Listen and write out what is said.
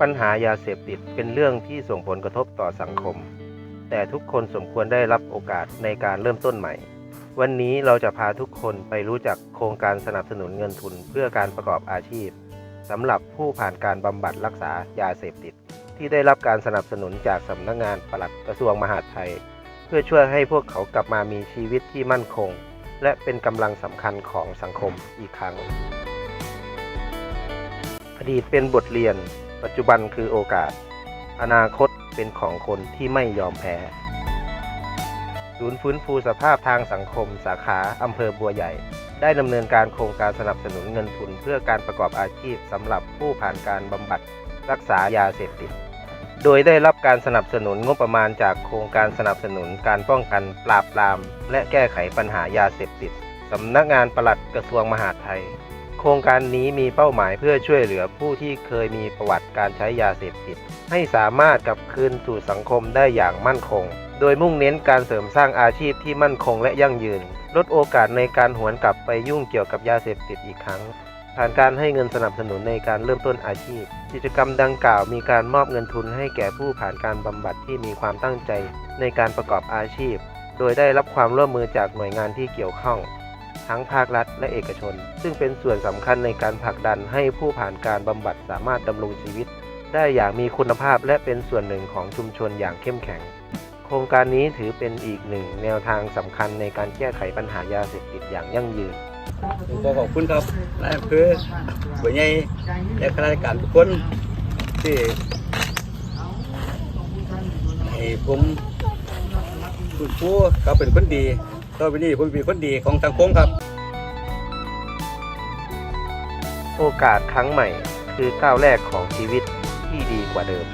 ปัญหายาเสพติดเป็นเรื่องที่ส่งผลกระทบต่อสังคม แต่ทุกคนสมควรได้รับโอกาสในการเริ่มต้นใหม่ วันนี้เราจะพาทุกคนไปรู้จักโครงการสนับสนุนเงินทุนเพื่อการประกอบอาชีพสำหรับผู้ผ่านการบำบัดรักษายาเสพติด ที่ได้รับการสนับสนุนจากสำนักงานปลัดกระทรวงมหาดไทย เพื่อช่วยให้พวกเขากลับมามีชีวิตที่มั่นคง และเป็นกำลังสำคัญของสังคมอีกครั้ง อดีตเป็นบทเรียน ปัจจุบันคือโอกาส อนาคตเป็นของคนที่ไม่ยอมแพ้ ศูนย์ฟื้นฟูสภาพทางสังคม สาขาอำเภอบัวใหญ่ ได้ดำเนินการโครงการสนับสนุนเงินทุน เพื่อการประกอบอาชีพสำหรับผู้ผ่านการบำบัดรักษายาเสพติด โดยได้รับการสนับสนุนงบประมาณจากโครงการสนับสนุนการป้องกันปราบปราม และแก้ไขปัญหายาเสพติดสำนักงานปลัดกระทรวงมหาดไทย โครงการนี้มีเป้าหมายเพื่อช่วยเหลือผู้ที่เคยมีประวัติการใช้ยาเสพติด ให้สามารถกลับคืนสู่สังคมได้อย่างมั่นคง โดยมุ่งเน้นการเสริมสร้างอาชีพที่มั่นคงและยั่งยืน ลดโอกาสในการหวนกลับไปยุ่งเกี่ยวกับยาเสพติดอีกครั้ง ผ่านการให้เงินสนับสนุนในการเริ่มต้นอาชีพ กิจกรรมดังกล่าวมีการมอบเงินทุนให้แก่ผู้ผ่านการบำบัดที่มีความตั้งใจในการประกอบอาชีพ โดยได้รับความร่วมมือจากหน่วยงานที่เกี่ยวข้อง ทั้งภาครัฐและเอกชน ซึ่งเป็นส่วนสำคัญในการผลักดันให้ผู้ผ่านการบำบัดสามารถดำรงชีวิต ได้อย่างมีคุณภาพและเป็นส่วนหนึ่งของชุมชนอย่างเข้มแข็ง โครงการนี้ถือเป็นอีกหนึ่งแนวทางสำคัญในการแก้ไขปัญหายาเสพติดอย่างยั่งยืนผมขอขอบคุณครับนายอำเภอหัวใหญ่และข้าราชการทุกคนที่ให้ผมคุณครูเขาเป็นคนดี ต่อไปนี้ผมเป็นคนดีของสังคมครับ โอกาสครั้งใหม่คือก้าวแรกของชีวิตที่ดีกว่าเดิม